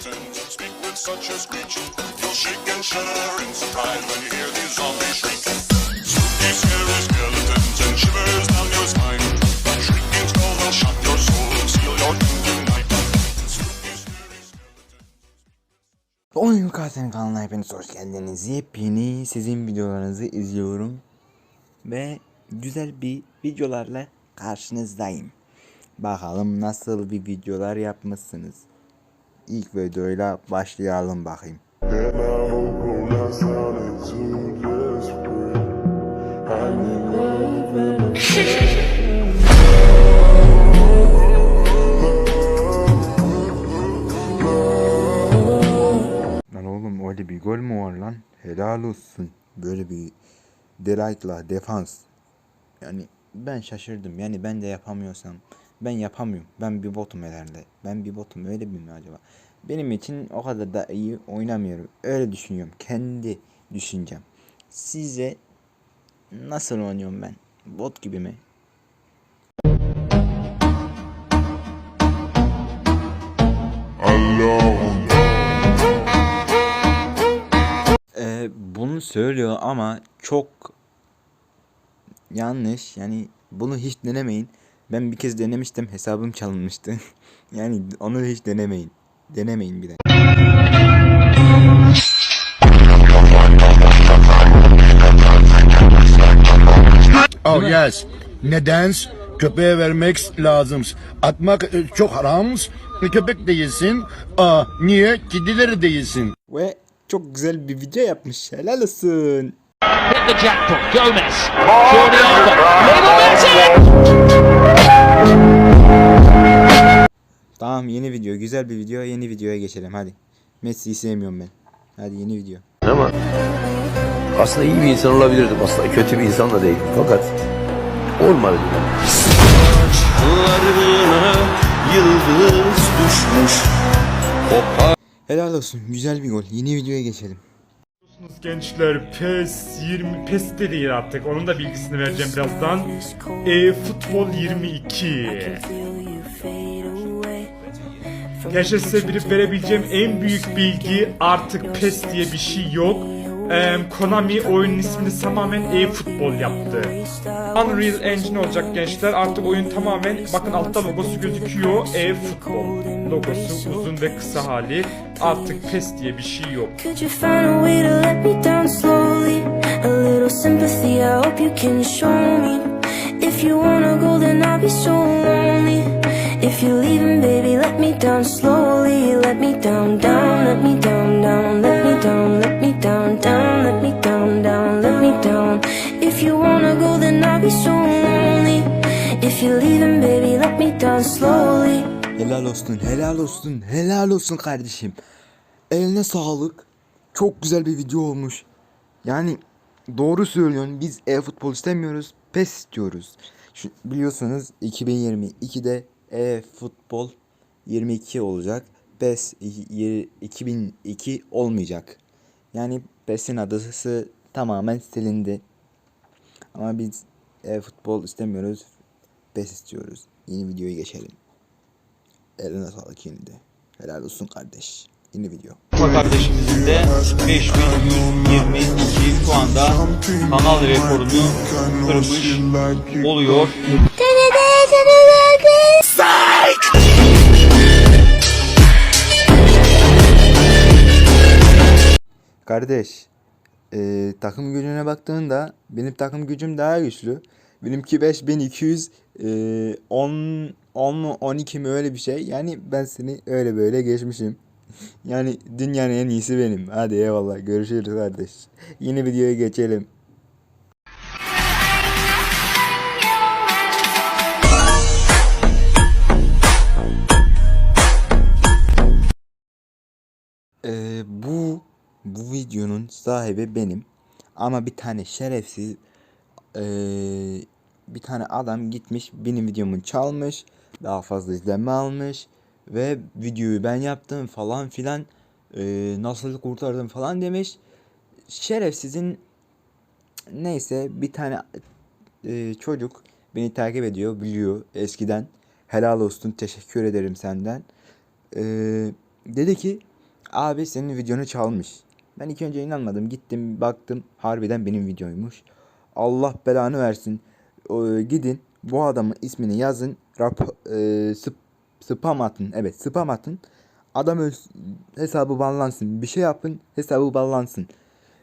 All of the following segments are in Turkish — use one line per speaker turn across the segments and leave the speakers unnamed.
skeletons speak with such a screech. You'll shake and shudder in surprise when you hear these zombies shriek. Spooky, scary skeletons and shivers down your spine. Shrieking skull will shock your soul and seal your doom tonight.
Oyun Katil'in kanalına hepiniz hoş geldiniz. Yepyeni sizin videolarınızı izliyorum. Ve güzel bir videolarla karşınızdayım. Bakalım nasıl bir videolar yapmışsınız. İlk videoyla başlayalım bakayım. Lan oğlum öyle bir gol mü var lan? Helal olsun. Böyle bir Delight'la defans. Yani ben şaşırdım. Yani ben de yapamıyorsam ben yapamıyorum. Ben bir botum herhalde. Ben bir botum öyle mi acaba? Benim için o kadar da iyi oynamıyorum. Öyle düşünüyorum. Kendi düşüncem. Size nasıl oynuyorum ben? Bot gibi mi?
alone.
Ee, bunu söylüyor ama çok yanlış. Yani bunu hiç denemeyin. Ben bir kez denemiştim. Hesabım çalınmıştı. yani onu hiç denemeyin. Denemeyin bir de.
Oh yes. Neden? Köpeğe vermek lazım. Atmak e, çok haram. Köpek değilsin. Aa, niye? Kedileri değilsin.
Ve çok güzel bir video yapmış. Helal olsun.
The jackpot. Gomez. Jordi Alba. Lionel Messi.
Tamam yeni video. Güzel bir video. Yeni videoya geçelim hadi. Messi'yi sevmiyorum ben. Hadi yeni video.
Ama aslında iyi bir insan olabilirdim. Aslında kötü bir insan da değilim. Fakat olmadı.
yıldız düşmüş.
Helal olsun. Güzel bir gol. Yeni videoya geçelim.
Biliyorsunuz gençler PES 20 PES de değil artık onun da bilgisini vereceğim birazdan. E futbol 22. Gençler size bir verebileceğim en büyük bilgi artık PES diye bir şey yok. Eee, Konami oyunun ismini tamamen e-futbol yaptı. Unreal Engine olacak gençler. Artık oyun tamamen bakın altta logosu gözüküyor. E-futbol logosu uzun ve kısa hali. Artık PES diye bir şey yok.
If you're leaving, baby, let me down slowly. Let me down, down, let me down, down, let me down, let me down, down, let me down, down, let me down. If you wanna go, then I'll be so lonely. If you're leaving, baby, let me down slowly.
Helal olsun, helal olsun, helal olsun kardeşim. Eline sağlık. Çok güzel bir video olmuş. Yani doğru söylüyorsun. Biz e-futbol istemiyoruz. PES istiyoruz. Şu, biliyorsunuz 2022'de e-futbol 22 olacak. PES i- y- 2002 olmayacak. Yani PES'in adısı tamamen silindi. Ama biz e-futbol istemiyoruz. PES istiyoruz. Yeni videoya geçelim. Eline sağlık yine de. Helal olsun kardeş. Yeni video.
Kardeşimizin de 5122 puanda kanal rekorunu kırmış oluyor.
Kardeş, e, takım gücüne baktığında benim takım gücüm daha güçlü. Benimki 5200, e, 10, 10 mu 12 mi öyle bir şey. Yani ben seni öyle böyle geçmişim. Yani dünyanın en iyisi benim. Hadi eyvallah görüşürüz kardeş. Yeni videoya geçelim. Ee, bu bu videonun sahibi benim. Ama bir tane şerefsiz ee, bir tane adam gitmiş benim videomu çalmış. Daha fazla izlenme almış. Ve videoyu ben yaptım falan filan. ee, nasıl kurtardım falan demiş. Şerefsizin neyse bir tane ee, çocuk beni takip ediyor biliyor eskiden. Helal olsun teşekkür ederim senden. Ee, dedi ki abi senin videonu çalmış. Ben ilk önce inanmadım. Gittim baktım harbiden benim videoymuş. Allah belanı versin. Ee, gidin bu adamın ismini yazın. Rap, e, sp- spam atın. Evet spam atın. Adam hesabı banlansın. Bir şey yapın hesabı banlansın.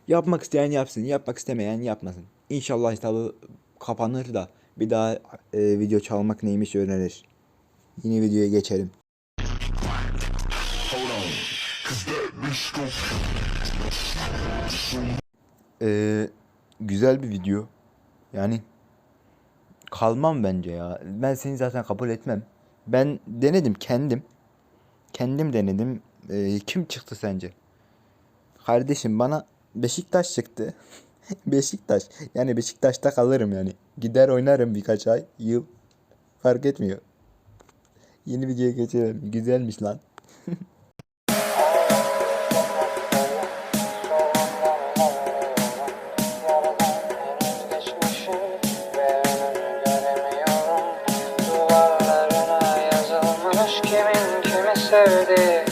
Yapmak isteyen yapsın. Yapmak istemeyen yapmasın. İnşallah hesabı kapanır da bir daha e, video çalmak neymiş öğrenir. Yine videoya geçelim. Ee, güzel bir video. Yani kalmam bence ya. Ben seni zaten kabul etmem. Ben denedim kendim. Kendim denedim. Ee, kim çıktı sence? Kardeşim bana Beşiktaş çıktı. Beşiktaş. Yani Beşiktaş'ta kalırım yani. Gider oynarım birkaç ay, yıl. Fark etmiyor. Yeni videoya geçelim. Güzelmiş lan.
sevdi.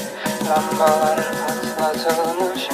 Lambalar patlatılmış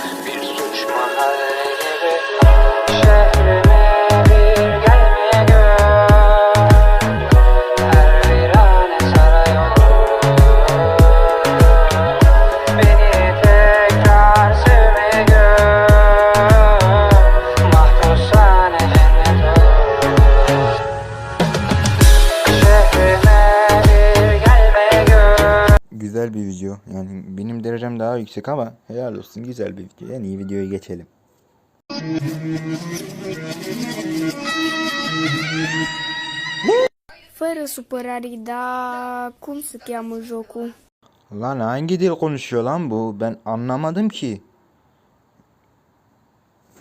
yüksek ama helal olsun güzel bir video. En iyi videoya geçelim.
Fără supărare, dar cum se cheamă jocul?
Lan hangi dil konuşuyor lan bu? Ben anlamadım ki.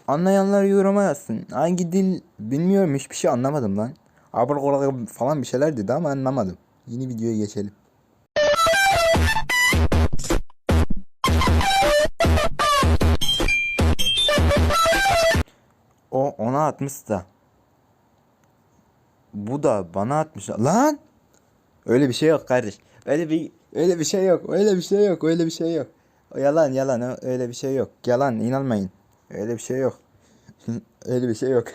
Anlayanlar yoruma yazsın. Hangi dil bilmiyorum hiçbir şey anlamadım lan. Abra falan bir şeyler dedi ama anlamadım. Yeni videoya geçelim. Ona atmış da. Bu da bana atmış. Lan! Öyle bir şey yok kardeş. Öyle bir öyle bir şey yok. Öyle bir şey yok. Öyle bir şey yok. Yalan yalan öyle bir şey yok. Yalan inanmayın. Öyle bir şey yok. öyle bir şey yok.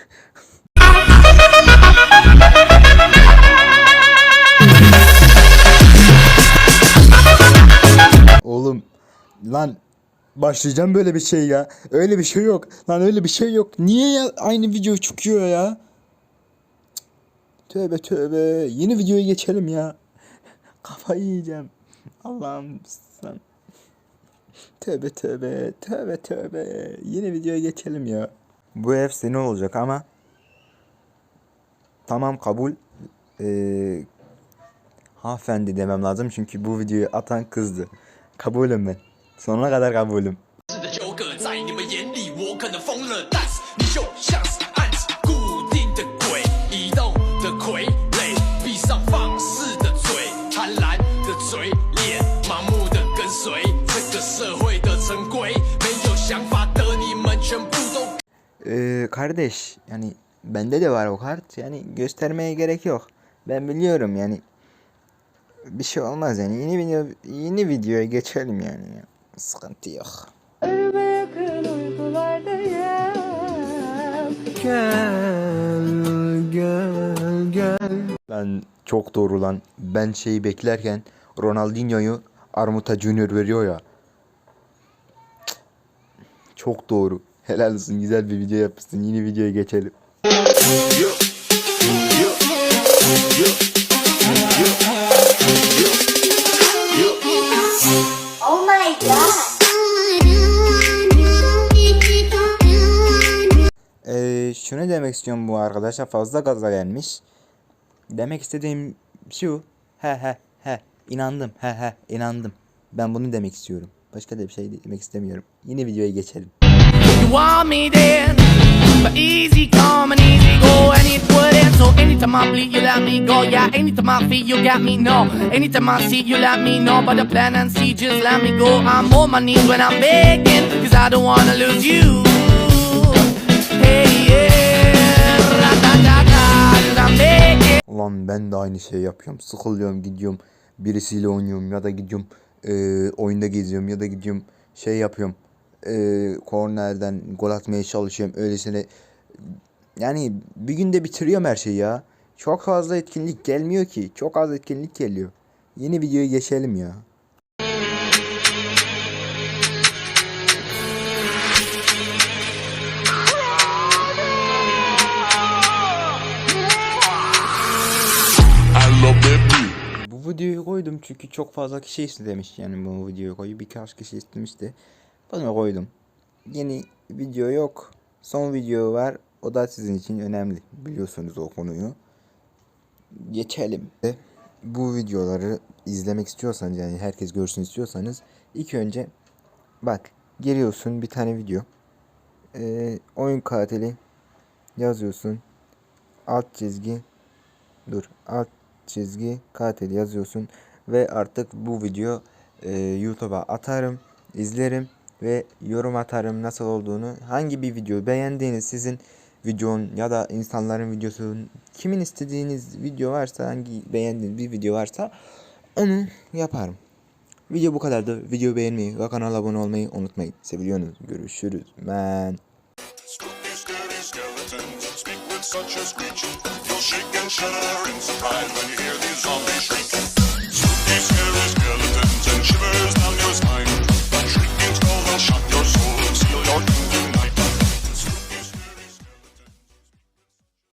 Oğlum lan başlayacağım böyle bir şey ya. Öyle bir şey yok. Lan öyle bir şey yok. Niye ya aynı video çıkıyor ya? Tövbe tövbe. Yeni videoya geçelim ya. Kafayı yiyeceğim. Allah'ım sen. Tövbe tövbe. Tövbe tövbe. Yeni videoya geçelim ya. Bu ev senin olacak ama tamam kabul. Ee, hanımefendi demem lazım çünkü bu videoyu atan kızdı. Kabulüm ben. Sonuna kadar kabulüm. Ee, kardeş yani bende de var o kart yani göstermeye gerek yok. Ben biliyorum yani bir şey olmaz yani yeni video yeni videoya geçelim yani. Ya. Sıkıntı yok. Ben çok doğru lan. Ben şeyi beklerken Ronaldinho'yu Armuta Junior veriyor ya. Çok doğru. Helal olsun güzel bir video yapmışsın. Yeni videoya geçelim.
Oh
şunu demek istiyorum bu arkadaşa fazla gaza gelmiş. Demek istediğim şu. He he he. inandım. He he inandım. Ben bunu demek istiyorum. Başka da bir şey demek istemiyorum. Yeni videoya geçelim. Ben de aynı şey yapıyorum. Sıkılıyorum gidiyorum. Birisiyle oynuyorum ya da gidiyorum. eee, oyunda geziyorum ya da gidiyorum. şey yapıyorum. Eee kornerden gol atmaya çalışıyorum. Öylesine yani bir günde bitiriyorum her şeyi ya. Çok fazla etkinlik gelmiyor ki. Çok az etkinlik geliyor. Yeni videoya geçelim ya. Videoyu koydum çünkü çok fazla kişi istemiş yani bu videoyu koyu birkaç kişi istemişti. Bunu koydum. Yeni video yok. Son video var. O da sizin için önemli. Biliyorsunuz o konuyu. Geçelim. Bu videoları izlemek istiyorsanız yani herkes görsün istiyorsanız ilk önce bak giriyorsun bir tane video. Ee, oyun katili yazıyorsun. Alt çizgi dur alt çizgi katil yazıyorsun ve artık bu video e, YouTube'a atarım, izlerim ve yorum atarım nasıl olduğunu. Hangi bir video beğendiğiniz sizin videonun ya da insanların videosunun kimin istediğiniz video varsa hangi beğendiğiniz bir video varsa onu yaparım. Video bu kadardı. Video beğenmeyi ve kanala abone olmayı unutmayın. Seviyorsunuz. Görüşürüz. Man.
such a screeching. You'll shake and shudder in surprise when you hear these zombies shrieking. Spooky, scary skeletons and shivers down your spine. But shrieking skulls will shock